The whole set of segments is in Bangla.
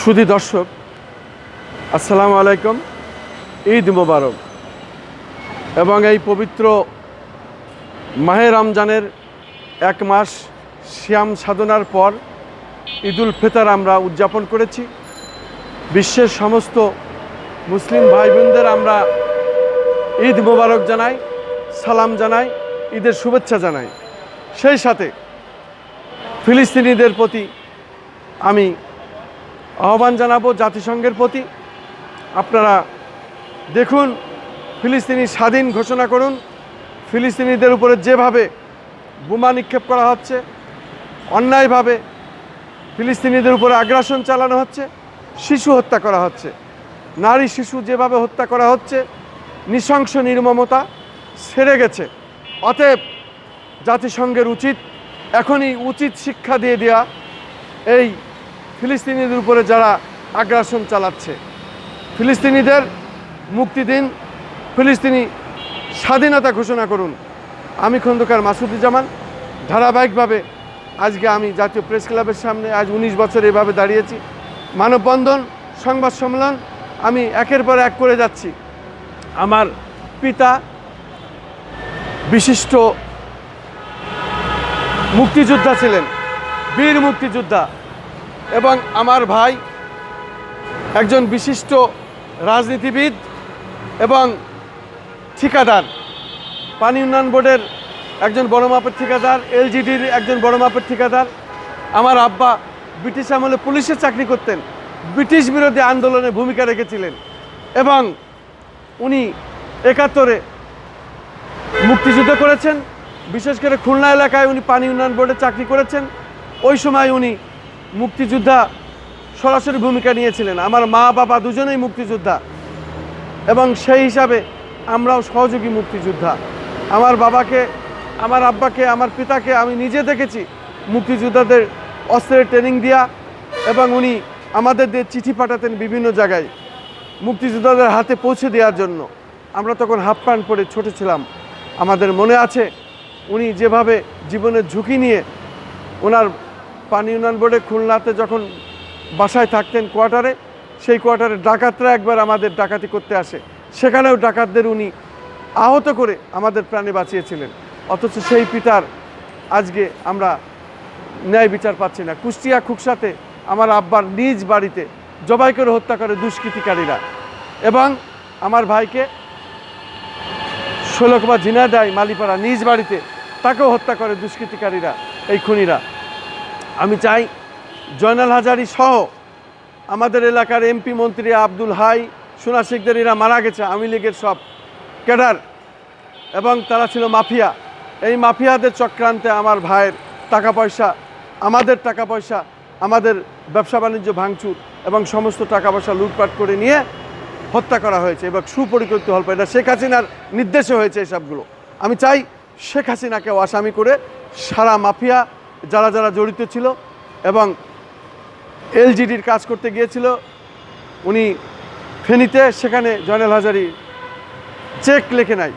সুধী দর্শক, আসসালামু আলাইকুম, ঈদ মোবারক। এবং এই পবিত্র মাহে রমজানের এক মাস শ্যাম সাধনার পর ঈদুল ফিতর আমরা উদযাপন করেছি। বিশ্বের সমস্ত মুসলিম ভাই বোনদের আমরা ঈদ মোবারক জানাই, সালাম জানাই, ঈদের শুভেচ্ছা জানাই। সেই সাথে ফিলিস্তিনিদের প্রতি আমি আহ্বান জানাব জাতিসংঘের প্রতি। আপনারা দেখুন, ফিলিস্তিনি স্বাধীন ঘোষণা করুন। ফিলিস্তিনিদের উপরে যেভাবে বোমা নিক্ষেপ করা হচ্ছে, অন্যায়ভাবে ফিলিস্তিনিদের উপরে আগ্রাসন চালানো হচ্ছে, শিশু হত্যা করা হচ্ছে। নারী শিশু যেভাবে হত্যা করা হচ্ছে, নৃশংস নির্মমতা সেরে গেছে। অতএব জাতিসংঘের উচিত, এখনই উচিত শিক্ষা দিয়ে দেওয়া, এই ফিলিস্তিনিদের উপরে যারা আগ্রাসন চালাচ্ছে। ফিলিস্তিনিদের মুক্তি দিন, ফিলিস্তিনি স্বাধীনতা ঘোষণা করুন। আমি খন্দকার মাসুদুজ্জামান। ধারাবাহিকভাবে আজকে আমি জাতীয় প্রেস ক্লাবের সামনে আজ উনিশ বছর এভাবে দাঁড়িয়েছি। মানববন্ধন, সংবাদ সম্মেলন, আমি একের পর এক করে যাচ্ছি। আমার পিতা বিশিষ্ট মুক্তিযোদ্ধা ছিলেন, বীর মুক্তিযোদ্ধা। এবং আমার ভাই একজন বিশিষ্ট রাজনীতিবিদ এবং ঠিকাদার। পানি উন্নয়ন বোর্ডের একজন বড় মাপের ঠিকাদার, এলজিডির একজন বড় মাপের ঠিকাদার। আমার আব্বা ব্রিটিশ আমলে পুলিশের চাকরি করতেন, ব্রিটিশ বিরোধী আন্দোলনে ভূমিকা রেখেছিলেন এবং উনি একাত্তরে মুক্তিযুদ্ধ করেছেন। বিশেষ করে খুলনা এলাকায় উনি পানি উন্নয়ন বোর্ডে চাকরি করেছেন। ওই সময় উনি মুক্তিযোদ্ধা সরাসরি ভূমিকা নিয়েছিলেন। আমার মা, বাবা দুজনেই মুক্তিযোদ্ধা। এবং সেই হিসাবে আমরাও সহযোগী মুক্তিযোদ্ধা। আমার বাবাকে, আমার আব্বাকে, আমার পিতাকে আমি নিজে দেখেছি মুক্তিযোদ্ধাদের অস্ত্রের ট্রেনিং দেওয়া এবং উনি আমাদের দিয়ে চিঠি পাঠাতেন বিভিন্ন জায়গায় মুক্তিযোদ্ধাদের হাতে পৌঁছে দেওয়ার জন্য। আমরা তখন হাফ প্যান্ট পরে ছোট ছিলাম। আমাদের মনে আছে, উনি যেভাবে জীবনের ঝুঁকি নিয়ে ওনার পানি উন্নয়ন বোর্ডে খুলনাতে যখন বাসায় থাকতেন কোয়ার্টারে, সেই কোয়ার্টারে ডাকাতরা একবার আমাদের ডাকাতি করতে আসে। সেখানেও ডাকাতদের উনি আহত করে আমাদের প্রাণে বাঁচিয়েছিলেন। অথচ সেই পিতার আজকে আমরা ন্যায় বিচার পাচ্ছি না। কুষ্টিয়া খুকসাতে আমার আব্বার নিজ বাড়িতে জবাই করে হত্যা করে দুষ্কৃতিকারীরা এবং আমার ভাইকে ষোলকবা ঝিনাদায় মালিপাড়া নিজ বাড়িতে তাকেও হত্যা করে দুষ্কৃতিকারীরা, এই খুনিরা। আমি চাই জয়নাল হাজারি সহ আমাদের এলাকার এমপি মন্ত্রী আব্দুল হাই, সোনা শেখদের এরা মারা গেছে, আওয়ামী লীগের সব ক্যাডার এবং তারা ছিল মাফিয়া। এই মাফিয়াদের চক্রান্তে আমার ভাইয়ের টাকা পয়সা, আমাদের টাকা পয়সা, আমাদের ব্যবসা বাণিজ্য ভাঙচুর এবং সমস্ত টাকা পয়সা লুটপাট করে নিয়ে হত্যা করা হয়েছে এবং সুপরিকল্পিত হল এটা শেখ হাসিনার নির্দেশে হয়েছে এসবগুলো। আমি চাই শেখ হাসিনাকেও আসামি করে সারা মাফিয়া যারা যারা জড়িত ছিল এবং এলজিডির কাজ করতে গিয়েছিল, উনি ফেনীতে, সেখানে জয়নাল হাজারি চেক লেখে নাই।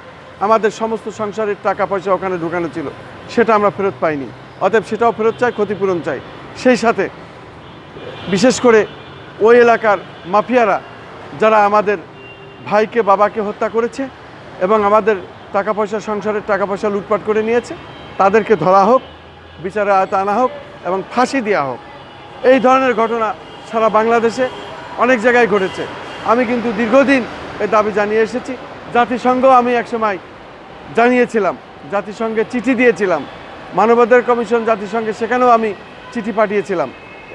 আমাদের সমস্ত সংসারের টাকা পয়সা ওখানে ঢুকানো ছিল। সেটা আমরা ফেরত পাইনি। অতএব সেটাও ফেরত চাই, ক্ষতিপূরণ চাই। সেই সাথে বিশেষ করে ওই এলাকার মাফিয়ারা যারা আমাদের ভাইকে, বাবাকে হত্যা করেছে এবং আমাদের টাকা পয়সা সংসারের টাকা পয়সা লুটপাট করে নিয়েছে, তাদেরকে ধরা হোক। বিচারে আয়তা আনা হোক এবং ফাঁসি দেওয়া হোক। এই ধরনের ঘটনা সারা বাংলাদেশে অনেক জায়গায় ঘটেছে। আমি কিন্তু দীর্ঘদিন এই দাবি জানিয়ে এসেছি। জাতিসংঘ আমি একসময় জানিয়েছিলাম, জাতিসংঘে চিঠি দিয়েছিলাম। মানবাধিকার কমিশন জাতিসংঘে সেখানেও আমি চিঠি পাঠিয়েছিলাম।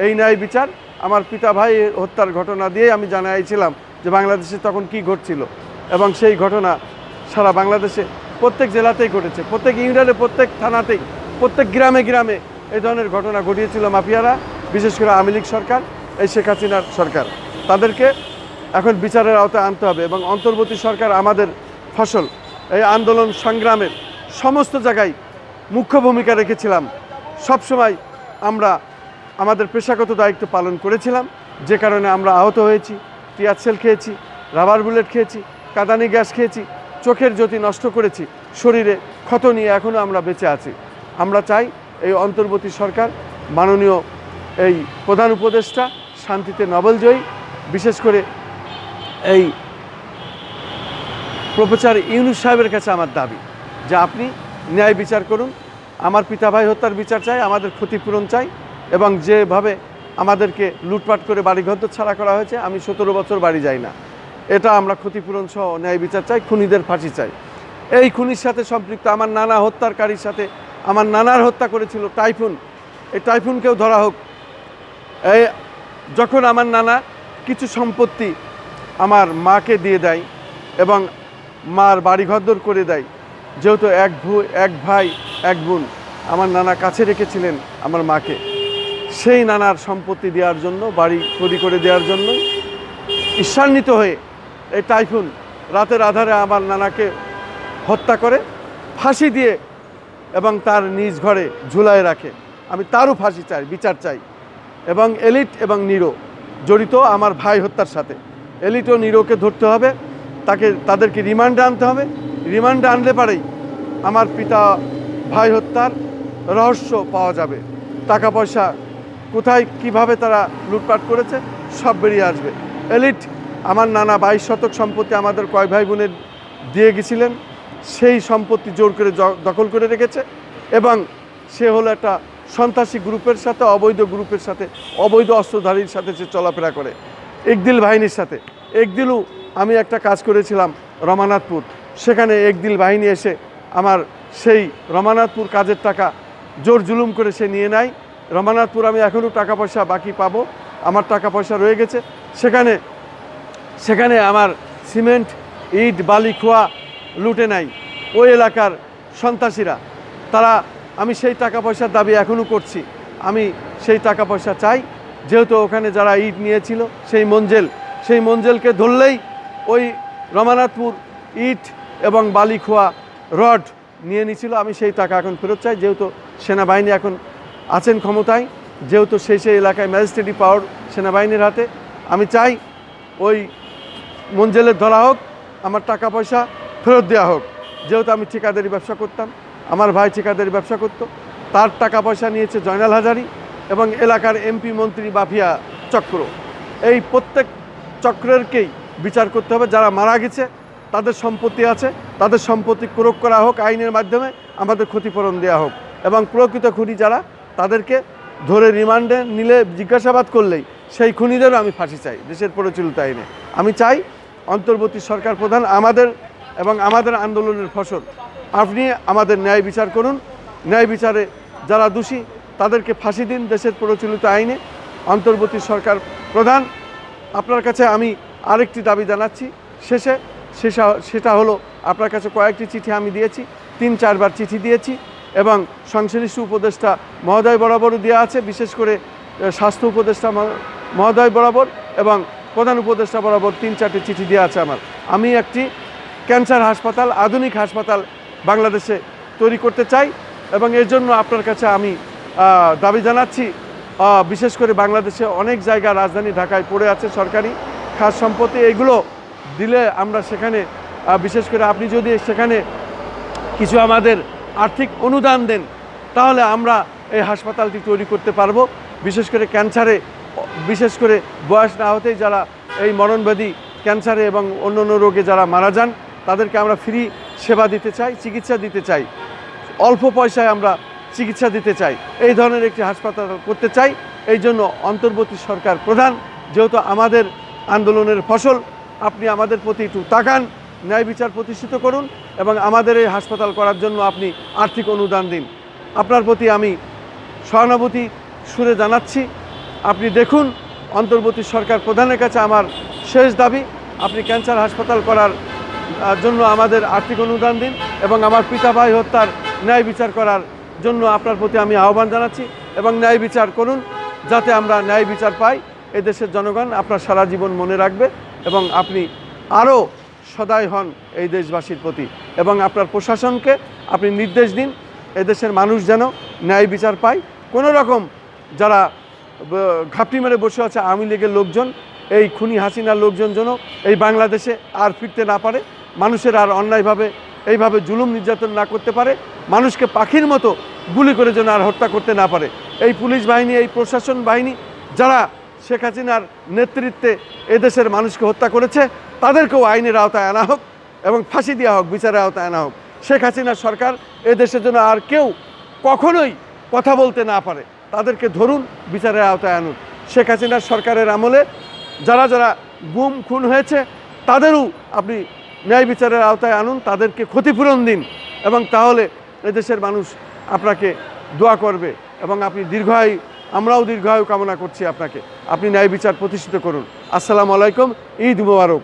এই ন্যায় বিচার আমার পিতা ভাই হত্যার ঘটনা দিয়ে আমি জানাইছিলাম যে বাংলাদেশে তখন কি ঘটছিল এবং সেই ঘটনা সারা বাংলাদেশে প্রত্যেক জেলাতেই ঘটেছে। প্রত্যেক ইউনিয়নে, প্রত্যেক থানাতেই প্রত্যেক গ্রামে গ্রামে এই ধরনের ঘটনা ঘটিয়েছিল মাফিয়ারা, বিশেষ করে আওয়ামী লীগ সরকার, এই শেখ হাসিনার সরকার। তাদেরকে এখন বিচারের আওতায় আনতে হবে এবং অন্তর্বর্তী সরকার আমাদের ফসল, এই আন্দোলন সংগ্রামের সমস্ত জায়গায় মুখ্য ভূমিকা রেখেছিলাম। সবসময় আমরা আমাদের পেশাগত দায়িত্ব পালন করেছিলাম। যে কারণে আমরা আহত হয়েছি, টিয়ার সেল খেয়েছি, রাবার বুলেট খেয়েছি, কাদানি গ্যাস খেয়েছি, চোখের জ্যোতি নষ্ট করেছি, শরীরে ক্ষত নিয়ে এখনও আমরা বেঁচে আছি। আমরা চাই এই অন্তর্বর্তী সরকার, মাননীয় এই প্রধান উপদেষ্টা শান্তিতে নোবেল জয়ী, বিশেষ করে এই প্রফেসর ইউনুস সাহেবের কাছে আমার দাবি যে আপনি ন্যায় বিচার করুন, আমার পিতা ভাই হত্যার বিচার চাই, আমাদের ক্ষতিপূরণ চাই এবং যেভাবে আমাদেরকে লুটপাট করে বাড়িঘর ছাড়া করা হয়েছে, আমি সতেরো বছর বাড়ি যাই না। এটা আমরা ক্ষতিপূরণ সহ ন্যায় বিচার চাই, খুনিদের ফাঁসি চাই। এই খুনির সাথে সম্পৃক্ত আমার নানা হত্যারকারীর সাথে আমার নানার হত্যা করেছিল, টাইফুন। এই টাইফুনকেও ধরা হোক। এই যখন আমার নানা কিছু সম্পত্তি আমার মাকে দিয়ে দেয় এবং মার বাড়ি ঘরদোর করে দেয়, যেহেতু এক ভু, এক ভাই, এক বোন আমার নানা কাছে রেখেছিলেন আমার মাকে। সেই নানার সম্পত্তি দেওয়ার জন্য, বাড়ি তৈরি করে দেওয়ার জন্য ঈর্ষান্বিত হয়ে এই টাইফুন রাতের আধারে আমার নানাকে হত্যা করে, ফাঁসি দিয়ে এবং তার নিজ ঘরে ঝুলায় রাখে। আমি তারও ফাঁসি চাই, বিচার চাই। এবং এলিট এবং নিরো জড়িত আমার ভাই হত্যার সাথে। এলিট ও নিরোকে ধরতে হবে, তাকে, তাদেরকে রিমান্ডে আনতে হবে। রিমান্ডে আনলে পারেই আমার পিতা ভাই হত্যার রহস্য পাওয়া যাবে। টাকা পয়সা কোথায়, কীভাবে তারা লুটপাট করেছে, সব বেরিয়ে আসবে। এলিট আমার নানা বাইশ শতক সম্পত্তি আমাদের কয় ভাই বোনের দিয়ে গেছিলেন। সেই সম্পত্তি জোর করে দখল করে রেখেছে এবং সে হলো একটা সন্ত্রাসী গ্রুপের সাথে, অবৈধ গ্রুপের সাথে, অবৈধ অস্ত্রধারীর সাথে সে চলাফেরা করে। একদিল বাহিনীর সাথে। একদিলও আমি একটা কাজ করেছিলাম রমানাথপুর। সেখানে একদিল বাহিনী এসে আমার সেই রমানাথপুর কাজের টাকা জোর জুলুম করে সে নিয়ে নেয়। রমানাথপুর আমি এখনও টাকা পয়সা বাকি পাবো। আমার টাকা পয়সা রয়ে গেছে। সেখানে সেখানে আমার সিমেন্ট, ইট, বালি, খোয়া লুটে নাই। ওই এলাকার সন্ত্রাসীরা। তারা, আমি সেই টাকা পয়সার দাবি এখনও করছি। আমি সেই টাকা পয়সা চাই। যেহেতু ওখানে যারা ইট নিয়েছিল, সেই মঞ্জেল। সেই মঞ্জেলকে ধরলেই ওই রমানাথপুর ইট এবং বালিখোয়া রড নিয়ে নিছিল আমি সেই টাকা এখন ফেরত চাই। যেহেতু সেনাবাহিনী এখন আছেন ক্ষমতায়, যেহেতু সেই সেই এলাকায় ম্যাজিস্ট্রেটি পাওয়ার সেনাবাহিনীর হাতে, আমি চাই ওই মঞ্জেলের ধরা হোক, আমার টাকা পয়সা ফেরত দেওয়া হোক। যেহেতু আমি ঠিকাদারি ব্যবসা করতাম, আমার ভাই ঠিকাদারি ব্যবসা করতো, তার টাকা পয়সা নিয়েছে জয়নাল হাজারি এবং এলাকার এমপি মন্ত্রী বাফিয়া চক্র। এই প্রত্যেক চক্রেরকেই বিচার করতে হবে। যারা মারা গেছে, তাদের সম্পত্তি আছে, তাদের সম্পত্তি ক্রোক করা হোক, আইনের মাধ্যমে আমাদের ক্ষতিপূরণ দেওয়া হোক। এবং প্রকৃত খুনি যারা, তাদেরকে ধরে রিমান্ডে নিলে জিজ্ঞাসাবাদ করলেই সেই খুনিদেরও আমি ফাঁসি চাই, দেশের প্রচলিত আইনে। আমি চাই অন্তর্বর্তী সরকার প্রধান আমাদের এবং আমাদের আন্দোলনের ফসল। আপনি আমাদের ন্যায় বিচার করুন। ন্যায় বিচারে যারা দোষী, তাদেরকে ফাঁসি দিন দেশের প্রচলিত আইনে। অন্তর্বর্তী সরকার প্রধান, আপনার কাছে আমি আরেকটি দাবি জানাচ্ছি। শেষে সেটা সেটা হলো আপনার কাছে কয়েকটি চিঠি আমি দিয়েছি। তিন, চারবার চিঠি দিয়েছি এবং সংশ্লিষ্ট উপদেষ্টা মহোদয় বরাবরও দেওয়া আছে। বিশেষ করে স্বাস্থ্য উপদেষ্টা মহ- মহোদয় বরাবর এবং প্রধান উপদেষ্টা বরাবর তিন, চারটি চিঠি দেওয়া আছে আমার। আমি একটি ক্যান্সার হাসপাতাল, আধুনিক হাসপাতাল বাংলাদেশে তৈরি করতে চাই এবং এর জন্য আপনার কাছে আমি দাবি জানাচ্ছি। বিশেষ করে বাংলাদেশে অনেক জায়গা রাজধানী ঢাকায় পড়ে আছে সরকারি খাস সম্পত্তি। এগুলো দিলে আমরা সেখানে বিশেষ করে আপনি যদি সেখানে কিছু আমাদের আর্থিক অনুদান দেন, তাহলে আমরা এই হাসপাতালটি তৈরি করতে পারব। বিশেষ করে ক্যান্সারে, বিশেষ করে বয়স না হতেই যারা এই মরণব্যাধি ক্যান্সারে এবং অন্য অন্য রোগে যারা মারা যান তাদেরকে আমরা ফ্রি সেবা দিতে চাই, চিকিৎসা দিতে চাই। অল্প পয়সায় আমরা চিকিৎসা দিতে চাই। এই ধরনের একটি হাসপাতাল করতে চাই। এই জন্য অন্তর্বর্তী সরকার প্রধান, যেহেতু আমাদের আন্দোলনের ফসল, আপনি আমাদের প্রতি একটু তাকান, ন্যায় বিচার প্রতিষ্ঠিত করুন এবং আমাদের এই হাসপাতাল করার জন্য আপনি আর্থিক অনুদান দিন। আপনার প্রতি আমি সহানুভূতি সুরে জানাচ্ছি। আপনি দেখুন, অন্তর্বর্তী সরকার প্রধানের কাছে আমার শেষ দাবি, আপনি ক্যান্সার হাসপাতাল করার জন্য আমাদের আর্থিক অনুদান দিন এবং আমার পিতা ভাই হত্যার ন্যায় বিচার করার জন্য আপনার প্রতি আমি আহ্বান জানাচ্ছি এবং ন্যায় বিচার করুন যাতে আমরা ন্যায় বিচার পাই এদেশের জনগণ আপনার সারা জীবন মনে রাখবে এবং আপনি আরও সদয় হন এই দেশবাসীর প্রতি এবং আপনার প্রশাসনকে আপনি নির্দেশ দিন এদেশের মানুষ যেন ন্যায় বিচার পায়। কোনো রকম যারা ঘাপটি মেরে বসে আছে আওয়ামী লীগের লোকজন, এই খুনি হাসিনার লোকজন যেন এই বাংলাদেশে আর ফিরতে না পারে। মানুষের আর অন্যায়ভাবে এইভাবে জুলুম নির্যাতন না করতে পারে, মানুষকে পাখির মতো গুলি করে যেন আর হত্যা করতে না পারে। এই পুলিশ বাহিনী, এই প্রশাসন বাহিনী যারা শেখ হাসিনার নেতৃত্বে এদেশের মানুষকে হত্যা করেছে, তাদেরকেও আইনের আওতায় আনা হোক এবং ফাঁসি দেওয়া হোক, বিচারের আওতায় আনা হোক। শেখ হাসিনার সরকার এদেশের জন্য আর কেউ কখনোই কথা বলতে না পারে, তাদেরকে ধরুন, বিচারের আওতায় আনুন। শেখ হাসিনার সরকারের আমলে যারা যারা গুম, খুন হয়েছে, তাদেরও আপনি ন্যায় বিচারের আওতায় আনুন, তাদেরকে ক্ষতিপূরণ দিন এবং তাহলে এদেশের মানুষ আপনাকে দোয়া করবে এবং আপনি দীর্ঘায়ু, আমরাও দীর্ঘায়ু কামনা করছি আপনাকে। আপনি ন্যায় বিচার প্রতিষ্ঠিত করুন। আসসালামু আলাইকুম, ঈদ মুবারক।